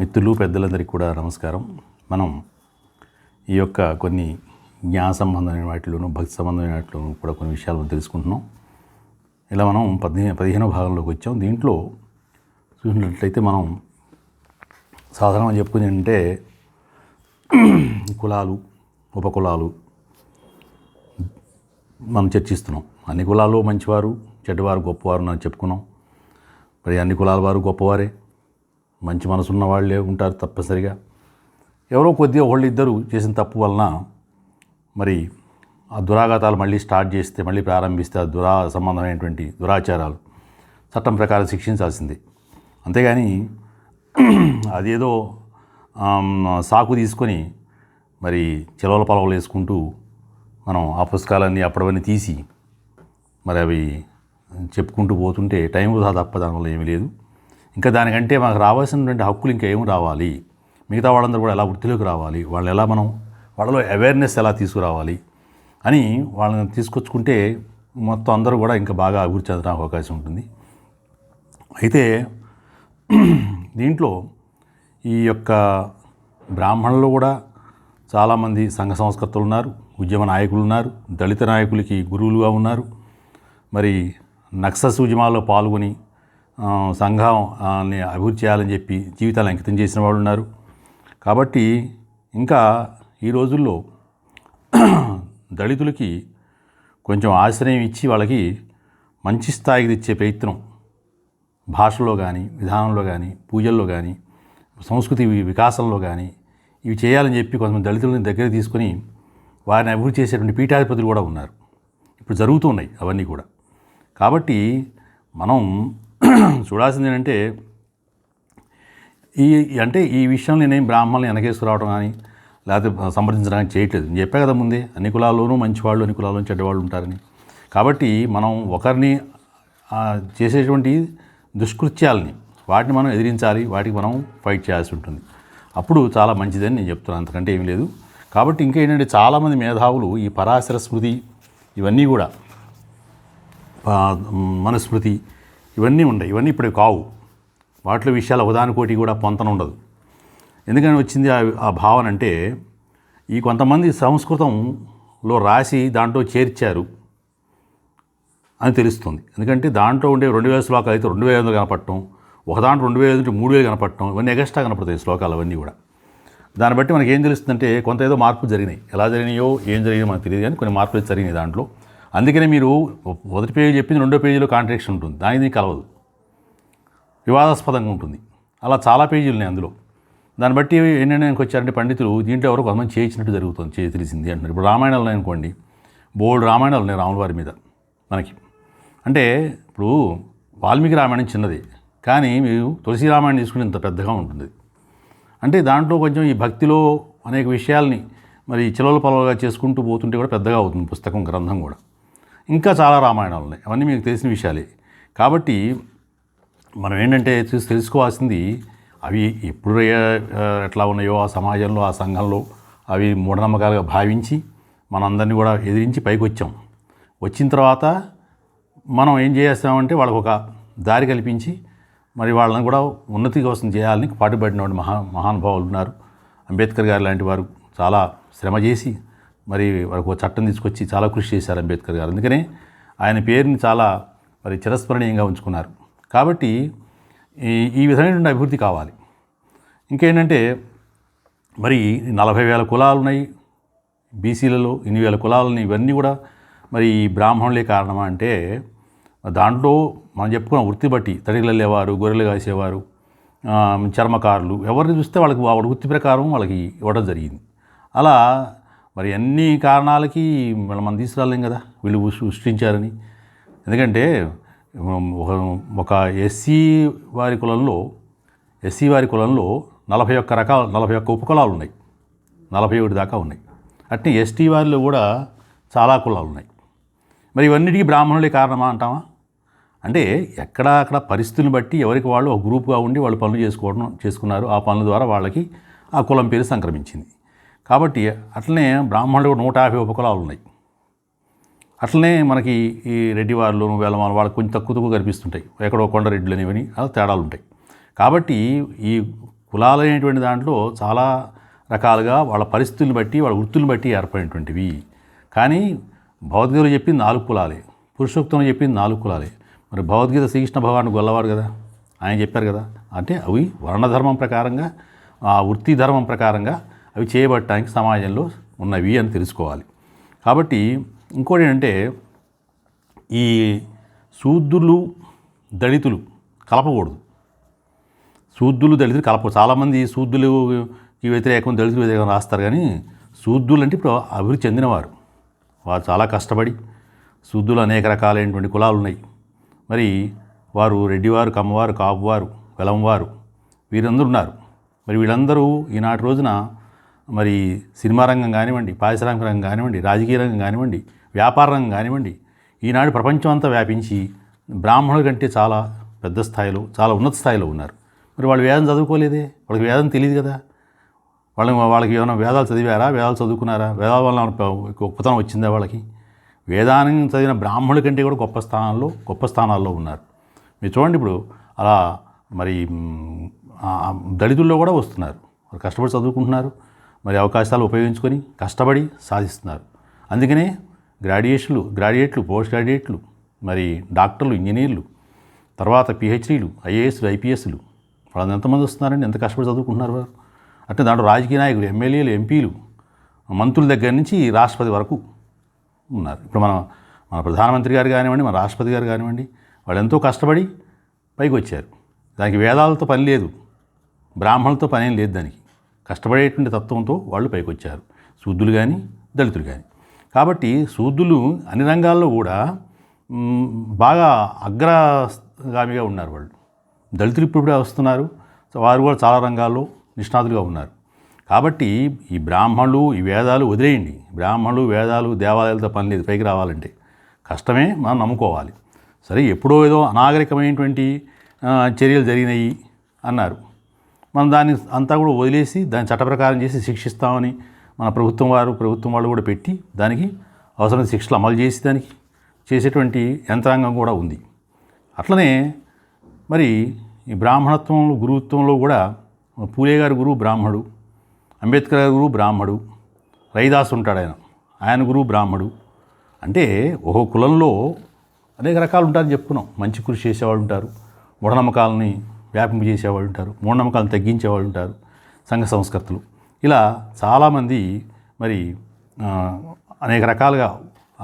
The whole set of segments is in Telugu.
మిత్రులు పెద్దలందరికీ కూడా నమస్కారం. మనం ఈ యొక్క కొన్ని జ్ఞాన సంబంధమైన వాటిలోనూ భక్తి సంబంధమైన వాటిలోనూ కూడా కొన్ని విషయాలు మనం తెలుసుకుంటున్నాం. ఇలా మనం పదిహేను పదిహేనో భాగంలోకి వచ్చాం. దీంట్లో చూసినట్లయితే మనం సాధారణంగా చెప్పుకుని అంటే కులాలు ఉపకులాలు మనం చర్చిస్తున్నాం. అన్ని కులాల్లో మంచివారు చెడ్డవారు గొప్పవారు అని చెప్పుకున్నాం. మరి అన్ని కులాల వారు గొప్పవారే. మంచి మనసున్న వాళ్ళే ఉంటారు తప్పనిసరిగా. ఎవరో కొద్దిగా వాళ్ళు ఇద్దరు చేసిన తప్పు వలన మరి ఆ దురాఘాతాలు మళ్ళీ స్టార్ట్ చేస్తే మళ్ళీ ప్రారంభిస్తే ఆ దురా సంబంధమైనటువంటి దురాచారాలు చట్టం ప్రకారం శిక్షించాల్సిందే. అంతేగాని అదేదో సాకు తీసుకొని మరి చెలవల పొలవలు వేసుకుంటూ మనం ఆ పుస్తకాలన్నీ అప్పటివన్నీ తీసి మరి అవి చెప్పుకుంటూ పోతుంటే టైం వృధా తప్ప దానివల్ల ఏమీ లేదు. ఇంకా దానికంటే మనకు రావాల్సినటువంటి హక్కులు ఇంకా ఏమి రావాలి? మిగతా వాళ్ళందరూ కూడా ఎలా వృత్తిలోకి రావాలి? వాళ్ళు ఎలా మనం వాళ్ళలో అవేర్నెస్ ఎలా తీసుకురావాలి? అని వాళ్ళని తీసుకొచ్చుకుంటే మొత్తం అందరూ కూడా ఇంకా బాగా అభివృద్ధి చెందడానికి అవకాశం ఉంటుంది. అయితే దీంట్లో ఈ యొక్క బ్రాహ్మణులు కూడా చాలామంది సంఘ సంస్కర్తలు ఉన్నారు ఉద్యమ నాయకులు ఉన్నారు దళిత నాయకులకి గురువులుగా ఉన్నారు. మరి నక్సస్ ఉద్యమాల్లో పాల్గొని సంఘం సంఘాన్ని అభివృద్ధి చేయాలని చెప్పి జీవితాలు అంకితం చేసిన వాళ్ళు ఉన్నారు. కాబట్టి ఇంకా ఈ రోజుల్లో దళితులకి కొంచెం ఆశ్రయం ఇచ్చి వాళ్ళకి మంచి స్థాయికి తెచ్చే ప్రయత్నం భాషలో కానీ విధానంలో కానీ పూజల్లో కానీ సంస్కృతి వికాసంలో కానీ ఇవి చేయాలని చెప్పి కొంతమంది దళితులని దగ్గర తీసుకొని వారిని అభివృద్ధి చేసేటువంటి పీఠాధిపతులు కూడా ఉన్నారు. ఇప్పుడు జరుగుతున్నాయి అవన్నీ కూడా. కాబట్టి మనం చూడాల్సింది ఏంటంటే ఈ అంటే ఈ విషయంలో నేనేం బ్రాహ్మణులు వెనకేసుకురావడం కానీ లేకపోతే సంప్రదించడానికి చేయట్లేదు. నేను చెప్పా కదా ముందే అన్ని కులాల్లోనూ మంచివాళ్ళు అన్ని కులాల్లోనూ చెడ్డవాళ్ళు ఉంటారని. కాబట్టి మనం ఒకరిని చేసేటువంటి దుష్కృత్యాలని వాటిని మనం ఎదిరించాలి వాటికి మనం ఫైట్ చేయాల్సి ఉంటుంది. అప్పుడు చాలా మంచిదని నేను చెప్తున్నాను. అంతకంటే ఏమీ లేదు. కాబట్టి ఇంకా ఏంటంటే చాలామంది మేధావులు ఈ పరాశర స్మృతి ఇవన్నీ కూడా మనుస్మృతి ఇవన్నీ ఉన్నాయి ఇవన్నీ ఇప్పుడు కావు. వాటిలో విషయాలు ఒకదానికోటి కూడా పొంతన ఉండదు. ఎందుకని వచ్చింది ఆ- ఆ భావన అంటే ఈ కొంతమంది సంస్కృతంలో రాసి దాంట్లో చేర్చారు అని తెలుస్తుంది. ఎందుకంటే దాంట్లో ఉండే రెండు వేల శ్లోకాలు అయితే రెండు వేల ఐదు వందలు కనపడటం ఒక దాంట్లో రెండు వేల ఐదు మూడు వేలు కనపడటం ఇవన్నీ ఎగస్ట్రా కనపడతాయి శ్లోకాలు అవన్నీ కూడా. దాన్ని బట్టి మనకి ఏం తెలుస్తుందంటే కొంత ఏదో మార్పులు జరిగినాయి. ఎలా జరిగినాయో ఏం జరిగినాయో మనకు తెలియదు కానీ కొన్ని మార్పులు జరిగినాయి దాంట్లో. అందుకనే మీరు మొదటి పేజీ చెప్పింది రెండో పేజీలో కాంట్రాక్షన్ ఉంటుంది. దానికి కలవదు. వివాదాస్పదంగా ఉంటుంది. అలా చాలా పేజీలు ఉన్నాయి అందులో. దాన్ని బట్టి ఏంటంటే వచ్చారంటే పండితులు దీంట్లో ఎవరో కొంతమంది చేయించినట్టు జరుగుతుంది చే తెలిసింది అంటున్నారు. ఇప్పుడు రామాయణాలు అనుకోండి. బోల్డ్ రామాయణాలు ఉన్నాయి రాముల వారి మీద మనకి. అంటే ఇప్పుడు వాల్మీకి రామాయణం చిన్నది. కానీ మీరు తులసి రామాయణం తీసుకుని ఇంత పెద్దగా ఉంటుంది. అంటే దాంట్లో కొంచెం ఈ భక్తిలో అనేక విషయాల్ని మరి చిలవల పొలవలుగా చేసుకుంటూ పోతుంటే కూడా పెద్దగా అవుతుంది పుస్తకం గ్రంథం కూడా. ఇంకా చాలా రామాయణాలు ఉన్నాయి అవన్నీ మీకు తెలిసిన విషయాలే. కాబట్టి మనం ఏంటంటే చూసి తెలుసుకోవాల్సింది అవి ఎప్పుడు ఎట్లా ఉన్నాయో ఆ సమాజంలో ఆ సంఘంలో అవి మూఢనమ్మకాలుగా భావించి మనందరినీ కూడా ఎదిరించి పైకి వచ్చాం వచ్చిన తర్వాత మనం ఏం చేస్తామంటే వాళ్ళకు ఒక దారి కల్పించి మరి వాళ్ళని కూడా ఉన్నతి కోసం చేయాలని పాటుపడినటువంటి మహా మహానుభావులు ఉన్నారు. అంబేద్కర్ గారు లాంటి వారు చాలా శ్రమ చేసి మరి వాళ్ళకు చట్టం తీసుకొచ్చి చాలా కృషి చేశారు అంబేద్కర్ గారు. అందుకనే ఆయన పేరుని చాలా మరి చిరస్మరణీయంగా ఉంచుకున్నారు. కాబట్టి ఈ ఈ విధమైనటువంటి అభివృద్ధి కావాలి. ఇంకేంటంటే మరి నలభై వేల కులాలు ఉన్నాయి. బీసీలలో ఎనిమిది వేల కులాలని ఇవన్నీ కూడా మరి ఈ బ్రాహ్మణులే కారణమా అంటే దాంట్లో మనం చెప్పుకున్న వృత్తి బట్టి తడిగలలేవారు గొర్రెలు కాసేవారు చర్మకారులు ఎవరిని చూస్తే వాళ్ళకి వాళ్ళ వృత్తి ప్రకారం వాళ్ళకి ఇవ్వడం జరిగింది. అలా మరి అన్ని కారణాలకి వీళ్ళ మనం తీసుకురాలేం కదా? వీళ్ళు సృష్టించారని. ఎందుకంటే ఒక ఒక ఎస్సీ వారి కులంలో ఎస్సీ వారి కులంలో నలభై ఒక్క రకాల నలభై ఒక్క ఉపకులాలు ఉన్నాయి. నలభై ఒకటి దాకా ఉన్నాయి. అట్నే ఎస్టీ వారిలో కూడా చాలా కులాలు ఉన్నాయి. మరి ఇవన్నిటికీ బ్రాహ్మణులే కారణమా అంటామా అంటే ఎక్కడ అక్కడ పరిస్థితులను బట్టి ఎవరికి వాళ్ళు ఒక గ్రూప్గా ఉండి వాళ్ళు పనులు చేసుకోవడం చేసుకున్నారు. ఆ పనుల ద్వారా వాళ్ళకి ఆ కులం పేరు సంక్రమించింది. కాబట్టి అట్లనే బ్రాహ్మణులు కూడా నూట యాభై ఉపకులాలు ఉన్నాయి. అట్లనే మనకి ఈ రెడ్డి వాళ్ళు వేలమాల వాళ్ళకి కొంచెం తక్కువ తక్కువ కనిపిస్తుంటాయి. ఎక్కడో కొండరెడ్డిలు అనేవని అలా తేడాలు ఉంటాయి. కాబట్టి ఈ కులాలు అనేటువంటి దాంట్లో చాలా రకాలుగా వాళ్ళ పరిస్థితులను బట్టి వాళ్ళ వృత్తులను బట్టి ఏర్పడినటువంటివి. కానీ భగవద్గీతలో చెప్పింది నాలుగు కులాలే. పురుషోక్తంలో చెప్పింది నాలుగు కులాలే. మరి భగవద్గీత శ్రీకృష్ణ భగవాన్ గొల్లవారు కదా? ఆయన చెప్పారు కదా? అంటే అవి వర్ణధర్మం ప్రకారంగా ఆ వృత్తి ధర్మం ప్రకారంగా అవి చేయబట్టడానికి సమాజంలో ఉన్నవి అని తెలుసుకోవాలి. కాబట్టి ఇంకోటి ఏంటంటే ఈ శూద్రులు దళితులు కలపకూడదు. శూద్రులు దళితులు కలప చాలామంది శూద్రులుకి వ్యతిరేకం దళితులు వ్యతిరేకం రాస్తారు కానీ శూద్రులు అంటే ఇప్పుడు అభివృద్ధి చెందినవారు. వారు చాలా కష్టపడి శూద్రులు అనేక రకాలైనటువంటి కులాలు ఉన్నాయి. మరి వారు రెడ్డివారు కమ్మవారు కాపువారు వెలంవారు వీరందరూ ఉన్నారు. మరి వీళ్ళందరూ ఈనాటి రోజున మరి సినిమా రంగం కానివ్వండి పారిశ్రామిక రంగం కానివ్వండి రాజకీయ రంగం కానివ్వండి వ్యాపార రంగం కానివ్వండి ఈనాడు ప్రపంచం అంతా వ్యాపించి బ్రాహ్మణుల కంటే చాలా పెద్ద స్థాయిలో చాలా ఉన్నత స్థాయిలో ఉన్నారు. మరి వాళ్ళు వేదం చదువుకోలేదే? వాళ్ళకి వేదం తెలియదు కదా? వాళ్ళకి వాళ్ళకి ఏమైనా వేదాలు చదివారా? వేదాలు చదువుకున్నారా? వేదాల వల్ల గొప్పతనం వచ్చిందా వాళ్ళకి? వేదాన్ని చదివిన బ్రాహ్మణుల కంటే కూడా గొప్ప స్థానాల్లో గొప్ప స్థానాల్లో ఉన్నారు. మీరు చూడండి ఇప్పుడు అలా మరి దళితుల్లో కూడా వస్తున్నారు. వాళ్ళు కష్టపడి చదువుకుంటున్నారు. మరి అవకాశాలు ఉపయోగించుకొని కష్టపడి సాధిస్తున్నారు. అందుకనే గ్రాడ్యుయేషన్లు గ్రాడ్యుయేట్లు పోస్ట్ గ్రాడ్యుయేట్లు మరి డాక్టర్లు ఇంజనీర్లు తర్వాత పిహెచ్డీలు ఐఏఎస్లు ఐపీఎస్లు వాళ్ళు ఎంతమంది వస్తున్నారండి? ఎంత కష్టపడి చదువుకుంటున్నారు వారు? అంటే దాంట్లో రాజకీయ నాయకులు ఎమ్మెల్యేలు ఎంపీలు మంత్రుల దగ్గర నుంచి రాష్ట్రపతి వరకు ఉన్నారు. ఇప్పుడు మన మన ప్రధానమంత్రి గారు కానివ్వండి మన రాష్ట్రపతి గారు కానివ్వండి వాళ్ళు ఎంతో కష్టపడి పైకి వచ్చారు. దానికి వేదాలతో పని లేదు. బ్రాహ్మణులతో పని లేదు దానికి. కష్టపడేటువంటి తత్వంతో వాళ్ళు పైకొచ్చారు. శూద్రులు కానీ దళితులు కానీ కాబట్టి శూద్రులు అన్ని రంగాల్లో కూడా బాగా అగ్రగామిగా ఉన్నారు వాళ్ళు. దళితులు ఇప్పుడు వస్తున్నారు. వారు కూడా చాలా రంగాల్లో నిష్ణాతులుగా ఉన్నారు. కాబట్టి ఈ బ్రాహ్మణులు ఈ వేదాలు వదిలేయండి. బ్రాహ్మణులు వేదాలు దేవాలయాలతో పని లేదు పైకి రావాలంటే. కష్టమే మనం నమ్ముకోవాలి. సరే ఎప్పుడో ఏదో అనాగరికమైనటువంటి చర్యలు జరిగినాయి అన్నారు. మనం దాన్ని అంతా కూడా వదిలేసి దాన్ని చట్ట ప్రకారం చేసి శిక్షిస్తామని మన ప్రభుత్వం వారు ప్రభుత్వం వాళ్ళు కూడా పెట్టి దానికి అవసరమైన శిక్షలు అమలు చేసి దానికి చేసేటువంటి యంత్రాంగం కూడా ఉంది. అట్లనే మరి ఈ బ్రాహ్మణత్వంలో గురువుత్వంలో కూడా పూలే గారి గురువు బ్రాహ్మడు అంబేద్కర్ గారి గురువు బ్రాహ్మడు రైదాస్ ఉంటాడు ఆయన. ఆయన గురువు బ్రాహ్మడు. అంటే ఓ కులంలో అనేక రకాలు ఉంటారని చెప్పుకున్నాం. మంచి కృషి చేసేవాళ్ళు ఉంటారు. మూఢనమ్మకాలని వ్యాపింపు చేసేవాళ్ళు ఉంటారు మూఢనమ్మకాలను తగ్గించేవాళ్ళు ఉంటారు సంఘ సంస్కర్తలు. ఇలా చాలామంది మరి అనేక రకాలుగా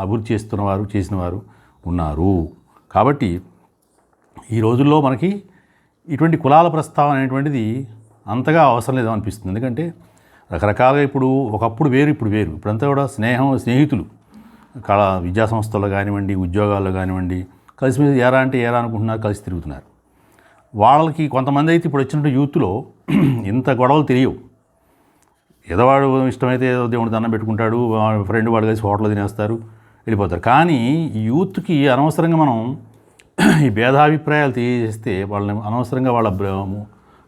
అభివృద్ధి చేస్తున్నవారు చేసినవారు ఉన్నారు. కాబట్టి ఈ రోజుల్లో మనకి ఇటువంటి కులాల ప్రస్తావన అనేటువంటిది అంతగా అవసరం లేదు అనిపిస్తుంది ఎందుకంటే రకరకాలుగా ఇప్పుడు ఒకప్పుడు వేరు ఇప్పుడు వేరు. ఇప్పుడంతా కూడా స్నేహం స్నేహితులు. కళ విద్యా సంస్థల్లో కానివ్వండి ఉద్యోగాల్లో కానివ్వండి కలిసి మీద ఏరా అంటే ఏరా అనుకుంటున్నారు కలిసి తిరుగుతున్నారు. వాళ్ళకి కొంతమంది అయితే ఇప్పుడు వచ్చినట్టు యూత్లో ఇంత గొడవలు తెలియవు. ఏదో వాడు ఇష్టమైతే ఏదో దేవుడు దండం పెట్టుకుంటాడు ఫ్రెండ్ వాడు కలిసి హోటల్ తినేస్తారు వెళ్ళిపోతారు. కానీ యూత్కి అనవసరంగా మనం ఈ భేదాభిప్రాయాలు తెలియజేస్తే వాళ్ళని అనవసరంగా వాళ్ళ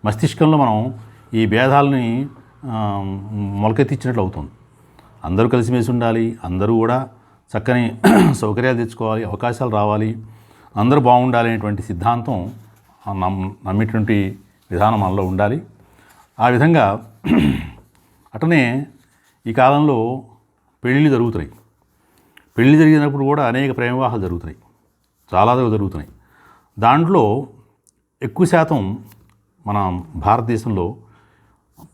మస్తిష్కంలో మనం ఈ భేదాలని మొలకెత్తిచ్చినట్లు మొలకెత్తించినట్లు అవుతుంది. అందరూ కలిసిమెలిసి ఉండాలి అందరూ కూడా చక్కని సౌకర్యాలు తెచ్చుకోవాలి అవకాశాలు రావాలి అందరూ బాగుండాలి అనేటువంటి సిద్ధాంతం నమ్మేటువంటి విధానం మనలో ఉండాలి. ఆ విధంగా అటనే ఈ కాలంలో పెళ్ళిళ్ళు జరుగుతున్నాయి. పెళ్ళి జరిగినప్పుడు కూడా అనేక ప్రేమ వివాహాలు జరుగుతున్నాయి. చాలా జరుగుతున్నాయి. దాంట్లో ఎక్కువ శాతం మన భారతదేశంలో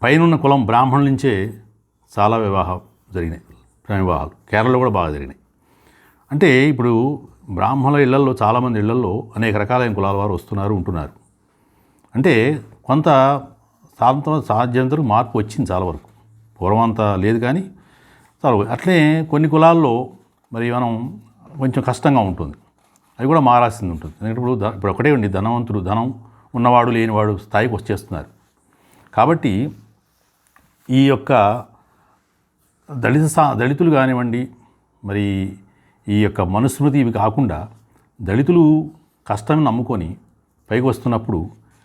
పైనున్న కులం బ్రాహ్మణుల నుంచే చాలా వివాహం జరిగినాయి. ప్రేమ వివాహాలు. కేరళలో కూడా బాగా జరిగినాయి. అంటే ఇప్పుడు బ్రాహ్మణుల ఇళ్ళలో చాలామంది ఇళ్ళలో అనేక రకాలైన కులాల వారు వస్తున్నారు ఉంటున్నారు. అంటే కొంత సాధంతో సాధ్యంతో మార్పు వచ్చింది చాలా వరకు. పూర్వం అంత లేదు కానీ చాలా అట్లే కొన్ని కులాల్లో మరి మనం కొంచెం కష్టంగా ఉంటుంది. అది కూడా మారాల్సింది ఉంటుంది. ఎందుకంటే ఇప్పుడు ఇప్పుడు ఒకటే ఉండి ధనవంతుడు ధనం ఉన్నవాడు లేనివాడు స్థాయికి వచ్చేస్తున్నారు. కాబట్టి ఈ యొక్క దళిత సా దళితులు కానివ్వండి మరి ఈ యొక్క మనుస్మృతి ఇవి కాకుండా దళితులు కష్టం నమ్ముకొని పైకి వస్తున్నప్పుడు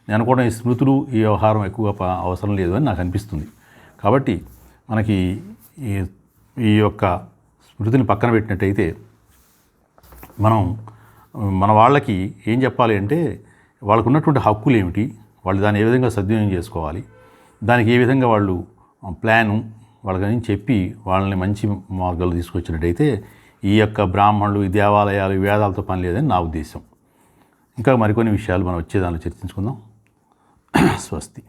నేను అనుకోవడం ఈ స్మృతులు ఈ వ్యవహారం ఎక్కువ అవసరం లేదు అని నాకు అనిపిస్తుంది. కాబట్టి మనకి ఈ ఈ యొక్క స్మృతిని పక్కన పెట్టినట్టయితే మనం మన వాళ్ళకి ఏం చెప్పాలి అంటే వాళ్ళకు ఉన్నటువంటి హక్కులు ఏమిటి వాళ్ళు దాన్ని ఏ విధంగా సద్వినియోగం చేసుకోవాలి దానికి ఏ విధంగా వాళ్ళు ప్లాను వాళ్ళకని చెప్పి వాళ్ళని మంచి మార్గాలు తీసుకొచ్చినట్టయితే ఈ యొక్క బ్రాహ్మణులు ఈ దేవాలయాలు ఈ వేదాలతో పని లేదని నా ఉద్దేశం. ఇంకా మరికొన్ని విషయాలు మనం వచ్చే దానిలో చర్చించుకుందాం. స్వస్తి.